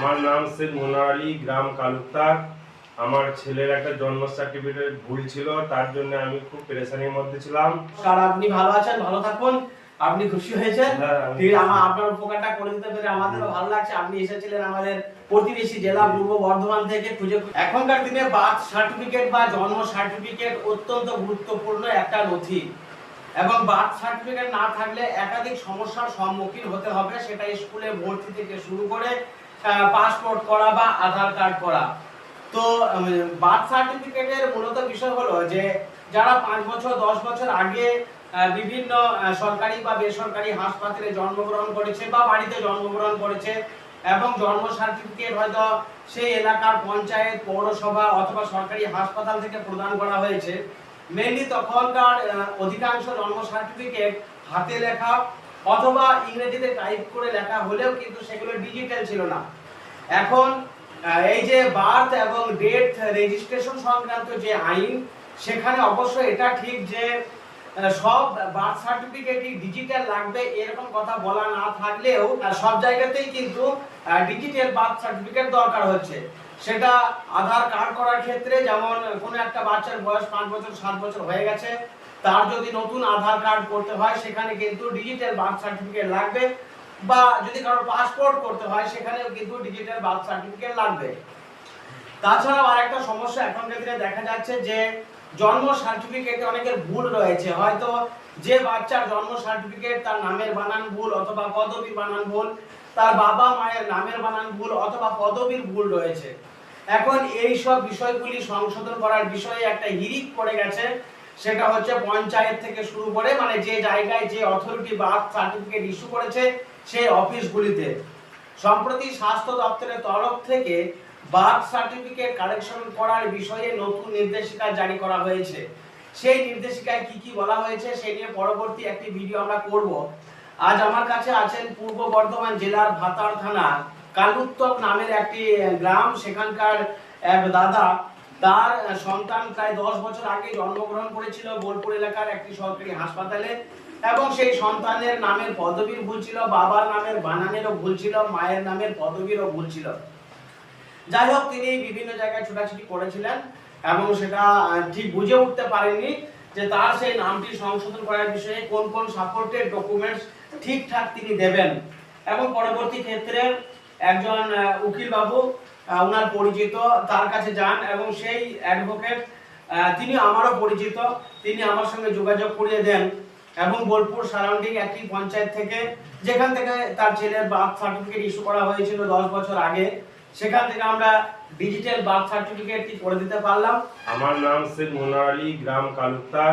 আমার নাম শেখ মোনার আলী গ্রাম কালুক্তার আমার ছেলের একটা জন্ম সার্টিফিকেট ভুল ছিল তার জন্য আমি খুব পেরেশানির মধ্যে ছিলাম। আর আপনি ভালো আছেন ভালো থাকুন। আপনি খুশি হয়েছেন? হ্যাঁ, ঠিক আমার আপনার উপকারটা করে দিতে পেরে আমাদেরও ভালো লাগছে। আপনি এসেছিলেন আমাদের প্রতিবেশী জেলা পূর্ব বর্ধমান থেকে খুঁজে। এখনকার দিনে বার্থ সার্টিফিকেট বা জন্ম সার্টিফিকেট অত্যন্ত গুরুত্বপূর্ণ একটা নথি। এবং বার্থ সার্টিফিকেট না থাকলে একাধিক সমস্যার সম্মুখীন হতে হবে সেটা স্কুলে ভর্তি থেকে শুরু করে পাসপোর্ট করা বা আধার কার্ড করা। তো বার্থ সার্টিফিকেটের মূলত বিষয় হলো যে, যারা পাঁচ বছর, দশ বছর আগে বিভিন্ন সরকারি বা বেসরকারি হাসপাতালে জন্মগ্রহণ করেছে বা বাড়িতে জন্মগ্রহণ করেছে এবং জন্ম সার্টিফিকেট হয়তো সেই এলাকার পঞ্চায়েত, পৌরসভা অথবা সরকারি হাসপাতাল থেকে প্রদান করা হয়েছে। মেনলি তখনকার অধিকাংশ জন্ম সার্টিফিকেট হাতে লেখা অথবা ইংরেজিতে টাইপ করে লেখা হলেও কিন্তু সেগুলো ডিজিটাল ছিল না। এখন এই যে বার্থ এবং ডেথ রেজিস্ট্রেশন সংক্রান্ত যে আইন, সেখানে অবশ্যই এটা ঠিক যে সব বার্থ সার্টিফিকেটই ডিজিটাল লাগবে এরকম কথা বলা না থাকলেও সব জায়গাতেই কিন্তু ডিজিটাল বার্থ সার্টিফিকেট দরকার হচ্ছে। সেটা আধার কার্ড করার ক্ষেত্রে যেমন কোনো একটা বাচ্চার বয়স পাঁচ বছর, সাত বছর হয়ে গেছে তার যদি নতুন আধার কার্ড করতে হয়, সেখানে কিন্তু ডিজিটাল বার্থ সার্টিফিকেট লাগবে। বা যদি কারও পাসপোর্ট করতে হয়, সেখানেও কিন্তু ডিজিটাল বার্থ সার্টিফিকেট লাগবে। তাছাড়াও আরেকটা সমস্যা এখনকার দিনে দেখা যাচ্ছে যে, জন্ম সার্টিফিকেটে অনেকের ভুল রয়েছে। হয়তো যে বাচ্চার জন্ম সার্টিফিকেট তার নামের বানান ভুল অথবা পদবীর বানান ভুল, তার বাবা মায়ের নামের বানান ভুল অথবা পদবীর ভুল রয়েছে। এখন এই সব বিষয়গুলি সংশোধন করার বিষয়ে একটা হিরিক পড়ে গেছে। সেটা হচ্ছে পঞ্চায়েত থেকে শুরু করে মানে যে জায়গায় যে অথরিটি বার্থ সার্টিফিকেট ইস্যু করেছে সেই অফিসগুলিতে সম্প্রতি স্বাস্থ্য দপ্তরের তরফ থেকে বার্থ সার্টিফিকেট কালেকশন করার বিষয়ে নতুন নির্দেশিকা জারি করা হয়েছে। সেই নির্দেশিকায় কি কি বলা হয়েছে সেই নিয়ে পরবর্তী একটি ভিডিও আমরা করব। আজ আমার কাছে আছেন পূর্ব বর্ধমান জেলার ভাতার থানা কালুত্তক নামের একটি গ্রাম। সেখানকার এক দাদা তার সন্তান প্রায় দশ বছর আগে জন্মগ্রহণ করেছিল বোলপুর এলাকার একটি সরকারি হাসপাতালে এবং সেই সন্তানের নামের পদবীর ভুল ছিল, বাবার নামের বানানেরও ভুল ছিল, মায়ের নামের পদবীরও ভুল ছিল। যাই হোক, তিনি বিভিন্ন জায়গায় ছোটাছুটি করেছিলেন এবং সেটা ঠিক বুঝে উঠতে পারেননি যে তার সেই নামটি সংশোধন করার বিষয়ে কোন কোন সাপোর্টের ডকুমেন্টস ঠিকঠাক তিনি দেবেন। এবং পরবর্তী ক্ষেত্রে একজন উকিল বাবু ওনার পরিচিত, তার কাছে যান এবং সেই অ্যাডভোকেট তিনি আমারও পরিচিত, তিনি আমার সঙ্গে যোগাযোগ করিয়ে দেন এবং বোলপুর সারাউন্ডিং একটি পঞ্চায়েত থেকে, যেখান থেকে তার ছেলের বার্থ সার্টিফিকেট ইস্যু করা হয়েছিল দশ বছর আগে, সেখান থেকে আমরা ডিজিটাল বার্থ সার্টিফিকেটটি করে দিতে পারলাম। আমার নাম শেখ মোনার গ্রাম কালুক্তার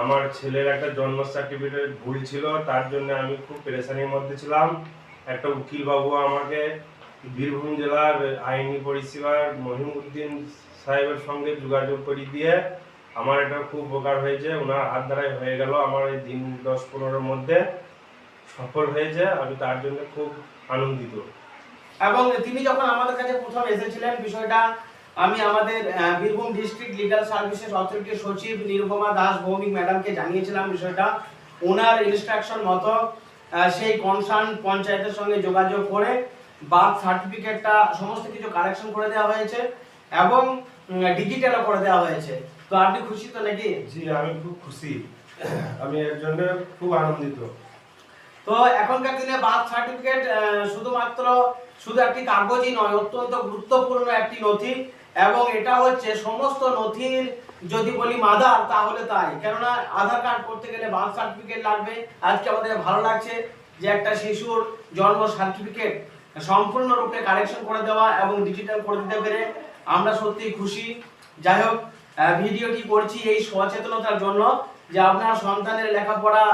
আমার ছেলের একটা জন্ম সার্টিফিকেট ভুল ছিল, তার জন্য আমি খুব পেরেশানির মধ্যে ছিলাম। একটা উকিল বাবু আমাকে বীরভূম জেলার আইনি পরিষেবার মহিমউদ্দিন সাহেবের সঙ্গে যোগাযোগ করিয়ে দিয়ে আমার এটা খুব উপকার হয়েছে। ওনার হাত দ্বারাই হয়ে গেল। আমার এই দিন দশ পনেরোর মধ্যে সফল হয়েছে। আমি তার জন্য খুব আনন্দিত। এবং তিনি যখন আমাদের কাছে প্রথম এসেছিলেন, বিষয়টা আমি আমাদের বীরভূম ডিস্ট্রিক্ট লিগাল সার্ভিসেস অথরিটির সচিব নিরুপমা দাস ভৌমিক ম্যাডামকে জানিয়েছিলাম বিষয়টা। ওনার ইনস্ট্রাকশন মতো সেই কনসার্ন পঞ্চায়েতের সঙ্গে যোগাযোগ করে বার্থ সার্টিফিকেটটা সমস্ত কিছু কারেকশন করে দেওয়া হয়েছে এবং ডিজিটালও করে দেওয়া হয়েছে। তো আপনি খুশি তো নাকি? জি আমি খুব খুশি। আমি এর জন্য খুব আনন্দিত। তো এখনকার দিনে বার্থ সার্টিফিকেট শুধুমাত্র শুধু একটি কাগজই নয় অত্যন্ত গুরুত্বপূর্ণ একটি নথি এবং এটা হচ্ছে সমস্ত নথির যদি বলি মাদার তাহলে তাই। কেননা আধার কার্ড করতে গেলে বার্থ সার্টিফিকেট লাগবে। আজকে আমাদের ভালো লাগছে যে একটা শিশুর জন্ম সার্টিফিকেট সম্পূর্ণরূপে কারেকশন করে দেওয়া এবং ডিজিটাল করে দিতে পেরে আমরা সত্যিই খুশি। যাই হোক ভিডিওটি করছি এই সচেতনতার জন্য যে আপনার সন্তানের লেখাপড়া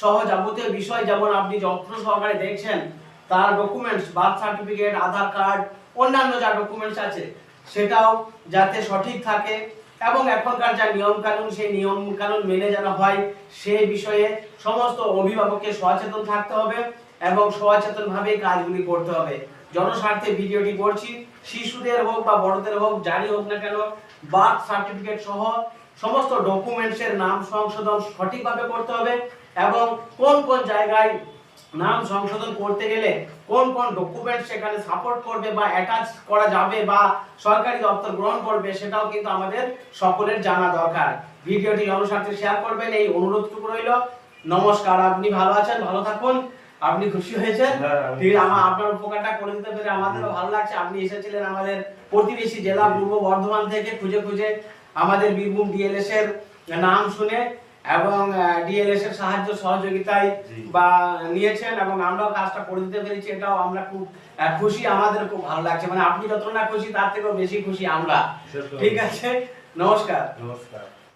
সহ যাবতীয় বিষয় যেমন আপনি যত্ন সহকারে দেখছেন, তার documents birth certificate Aadhaar card অন্যান্য যা ডকুমেন্টস আছে, সেটাও যাতে সঠিক থাকে এবং এখনকার যা নিয়ম কানুন সেই নিয়ম কানুন মেনে যেন হয় সেই বিষয়ে সমস্ত অভিভাবককে সচেতন থাকতে হবে। এবং সচেতনভাবে কাজগুলি করতে হবে। জনস্বার্থে ভিডিওটি করছি। শিশুদের হোক বা বড়দের হোক, যারই হোক না কেন, বার্থ সার্টিফিকেট সহ সমস্ত ডকুমেন্টসের নাম সংশোধন সঠিকভাবে করতে হবে এবং কোন কোন জায়গায় নাম সংশোধন করতে গেলে কোন কোন ডকুমেন্ট সেখানে সাপোর্ট করবে বা অ্যাটাচ করা যাবে বা সরকারি দপ্তর গ্রহণ করবে, সেটাও কিন্তু আমাদের সকলের জানা দরকার। ভিডিওটি জনস্বার্থে শেয়ার করবেন, এই অনুরোধটুকু রইল। নমস্কার, আপনি ভালো আছেন, ভালো থাকুন। আপনি খুশি হয়েছেন? হ্যাঁ, ঠিক আছে, আমার আপনার উপকারটা করে দিতে পেরে আমাদেরও ভালো লাগছে। আপনি এসেছিলেন আমাদের প্রতিবেশী জেলা পূর্ব বর্ধমান থেকে খুঁজে খুঁজে আমাদের বীরভূম ডিএলএস এর নাম শুনে এবং ডিএলএস এর সাহায্য সহযোগিতায় বা নিয়েছেন এবং আমরাও কাজটা করে দিতে পেরেছি। এটাও আমরা খুব খুশি আমাদের খুব ভালো লাগছে। মানে আপনি যতটা না খুশি তার থেকেও বেশি খুশি আমরা। ঠিক আছে নমস্কার। নমস্কার।